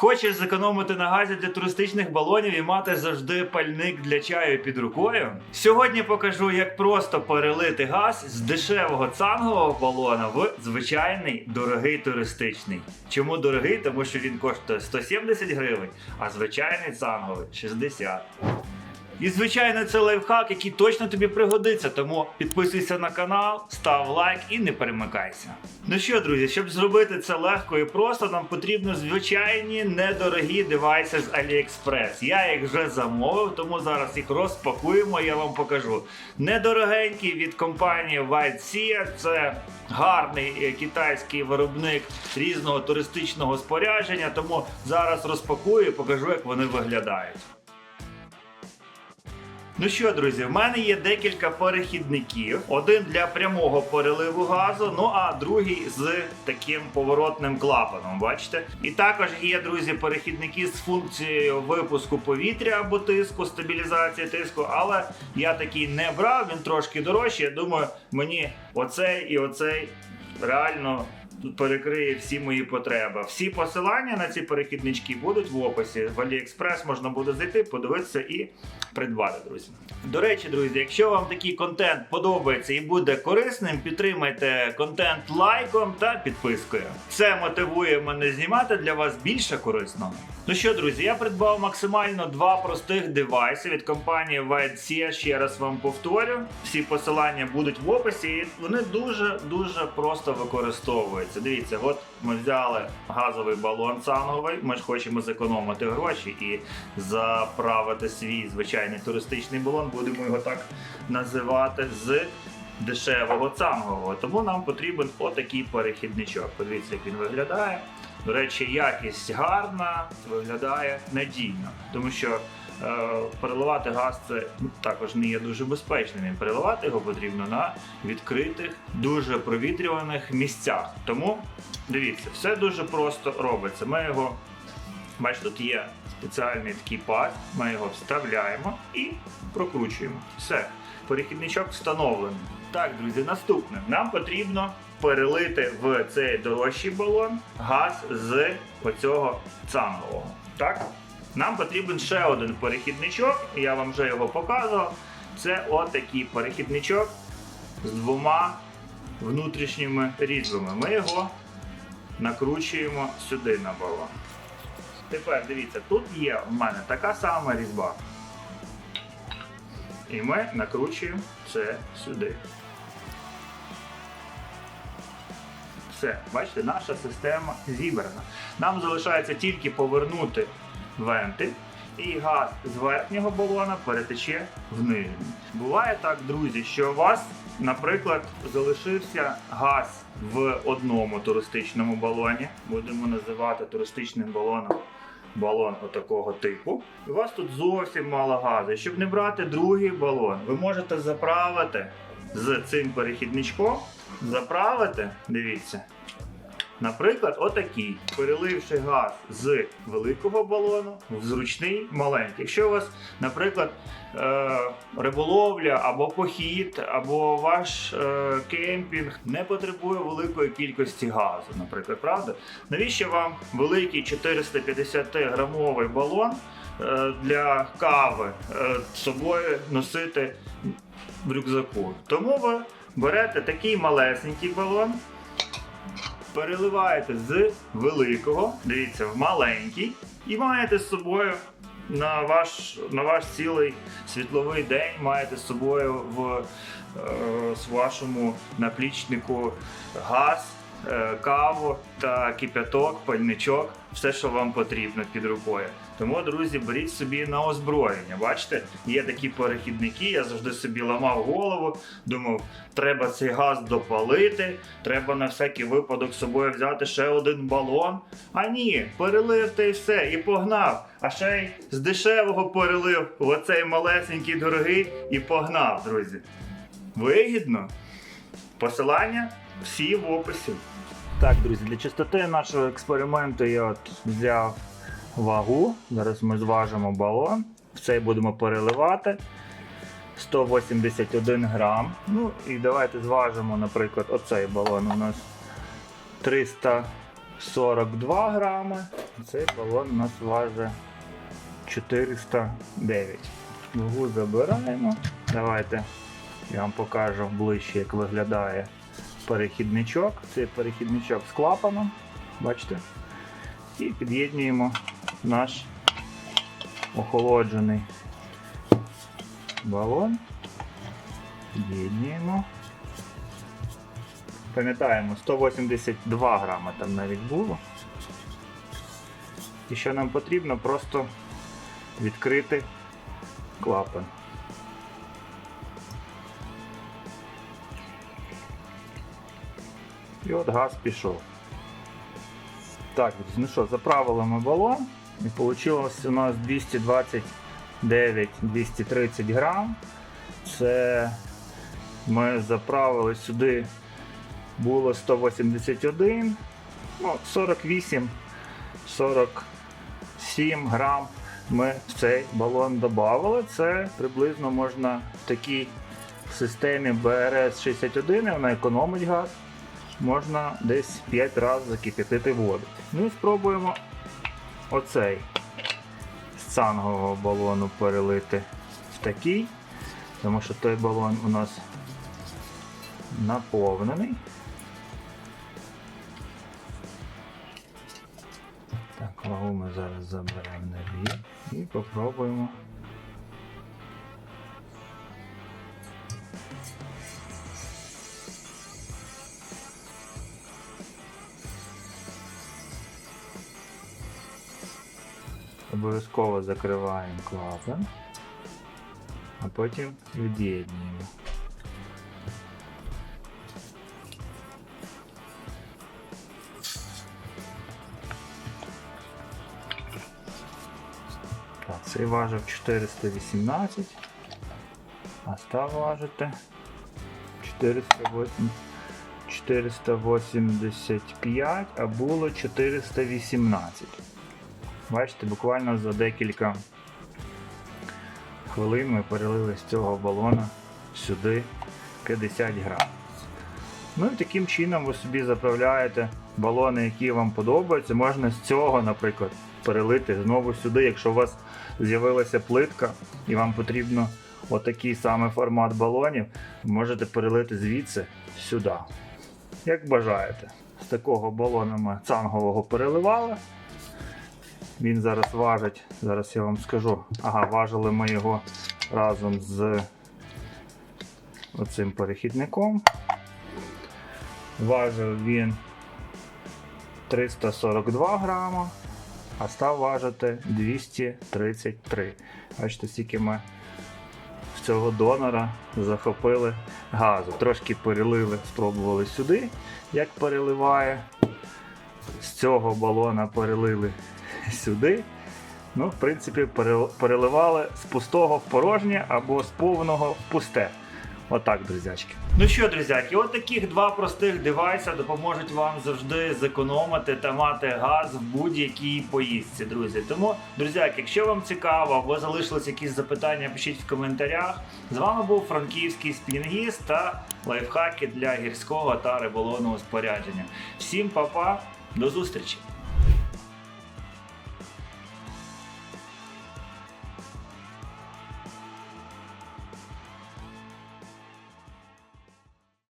Хочеш зекономити на газі для туристичних балонів і мати завжди пальник для чаю під рукою? Сьогодні покажу, як просто перелити газ з дешевого цангового балона в звичайний дорогий туристичний. Чому дорогий? Тому що він коштує 170 гривень, а звичайний цанговий 60. І звичайно, це лайфхак, який точно тобі пригодиться. Тому підписуйся на канал, став лайк і не перемикайся. Ну що, друзі, щоб зробити це легко і просто, нам потрібно звичайні недорогі девайси з AliExpress. Я їх вже замовив, тому зараз їх розпакуємо. Я вам покажу. Недорогенькі від компанії White. Це гарний е, китайський виробник різного туристичного спорядження. Тому зараз розпакую і покажу, як вони виглядають. Ну що, друзі, в мене є декілька перехідників. Один для прямого переливу газу, ну а другий з таким поворотним клапаном. Бачите? І також є, друзі, перехідники з функцією випуску повітря або тиску, стабілізації тиску. Але я такий не брав, він трошки дорожчий. Я думаю, мені оцей і оцей реально. Перекриє всі мої потреби. Всі посилання на ці перехіднички будуть в описі. В AliExpress можна буде зайти, подивитися і придбати, друзі. До речі, друзі, якщо вам такий контент подобається і буде корисним, підтримайте контент лайком та підпискою. Це мотивує мене знімати для вас більше корисного. Ну що, друзі, я придбав максимально два простих девайси від компанії WhiteSea. Ще раз вам повторю. Всі посилання будуть в описі, і вони дуже дуже просто використовуються. Дивіться, от ми взяли газовий балон цанговий. Ми ж хочемо зекономити гроші і заправити свій звичайний туристичний балон. Будемо його так називати з дешевого цангового. Тому нам потрібен отакий перехідничок. Подивіться, як він виглядає. До речі, якість гарна, виглядає надійно, тому що переливати газ це також не є дуже безпечним. І переливати його потрібно на відкритих, дуже провітрюваних місцях. Тому дивіться, все дуже просто робиться. Ми його, бачите, тут є спеціальний такий паз, ми його вставляємо і прокручуємо. Все, перехідничок встановлений. Так, друзі, наступне. Нам потрібно перелити в цей дорожчий балон газ з оцього цангового. Так? Нам потрібен ще один перехідничок, я вам вже його показував. Це отакий перехідничок з двома внутрішніми різьбами. Ми його накручуємо сюди на балон. Тепер дивіться, тут є в мене така сама різьба. І ми накручуємо це сюди. Все, бачите, наша система зібрана. Нам залишається тільки повернути вентиль, і газ з верхнього балона перетече в нижній. Буває так, друзі, що у вас, наприклад, залишився газ в одному туристичному балоні, будемо називати туристичним балоном балон отакого типу. У вас тут зовсім мало газу. Щоб не брати другий балон, ви можете заправити з цим перехідничком, заправити, дивіться. Наприклад, отакий, переливши газ з великого балону в зручний маленький. Якщо у вас, наприклад, е, риболовля або похід, або ваш е, кемпінг не потребує великої кількості газу, наприклад, правда? Навіщо вам великий 450 грамовий балон е, для кави з собою носити в рюкзаку? Тому ви берете такий малесенький балон переливаєте з великого, дивіться, в маленький, і маєте з собою на ваш, на ваш цілий світловий день, маєте з собою в е, вашому наплічнику газ, каву та кипяток, пальничок, все, що вам потрібно під рукою. Тому, друзі, беріть собі на озброєння. Бачите, є такі перехідники. Я завжди собі ламав голову. Думав, треба цей газ допалити, треба на всякий випадок з собою взяти ще один балон. А ні, перелив та й все, і погнав. А ще й з дешевого перелив в оцей малесенький дорогий і погнав, друзі. Вигідно. Посилання всі в описі. Так, друзі, для чистоти нашого експерименту я от взяв вагу. Зараз ми зважимо балон. В цей будемо переливати. 181 грам. Ну і давайте зважимо, наприклад, оцей балон у нас 342 грами. Цей балон у нас важить 409. Вагу забираємо. Давайте я вам покажу ближче, як виглядає перехідничок. Це перехідничок з клапаном. Бачите? І під'єднуємо наш охолоджений балон. Під'єднуємо. Пам'ятаємо, 182 грами там навіть було. І що нам потрібно, просто відкрити клапан. І от газ пішов. Так, ну що, заправили ми балон і вийшло у нас 229-230 грам. Це ми заправили сюди було 181, ну, 48, 47 грам ми в цей балон додали. Це приблизно можна в такій системі BRS-61, вона економить газ. Можна десь 5 разів закипятити воду. Ну і спробуємо оцей з цангового балону перелити в такий, тому що той балон у нас наповнений. Так, вагу ми зараз заберемо на бік і попробуємо. Обов'язково закриваємо клапан, а потім від'єднуємо. Цей важив 418, а став важити 408, 485, а було 418. Бачите, буквально за декілька хвилин ми перелили з цього балона сюди 50 грам. Ну і таким чином ви собі заправляєте балони, які вам подобаються. Можна з цього, наприклад, перелити знову сюди, якщо у вас з'явилася плитка і вам потрібно отакий саме формат балонів, можете перелити звідси сюди. Як бажаєте. З такого балона ми цангового переливали. Він зараз важить, зараз я вам скажу. Ага, важили ми його разом з оцим перехідником. Важив він 342 грама, а став важити 233. Бачите, скільки ми в цього донора захопили газу. Трошки перелили, спробували сюди, як переливає. З цього балона перелили сюди. Ну, в принципі, переливали з пустого в порожнє або з повного в пусте. Отак, друзячки. Ну що, друзяки, от таких два простих девайса допоможуть вам завжди зекономити та мати газ в будь-якій поїздці, друзі. Тому, друзяки, якщо вам цікаво або залишились якісь запитання, пишіть в коментарях. З вами був франківський спінгіст та лайфхаки для гірського та риболовного спорядження. Всім па-па, до зустрічі!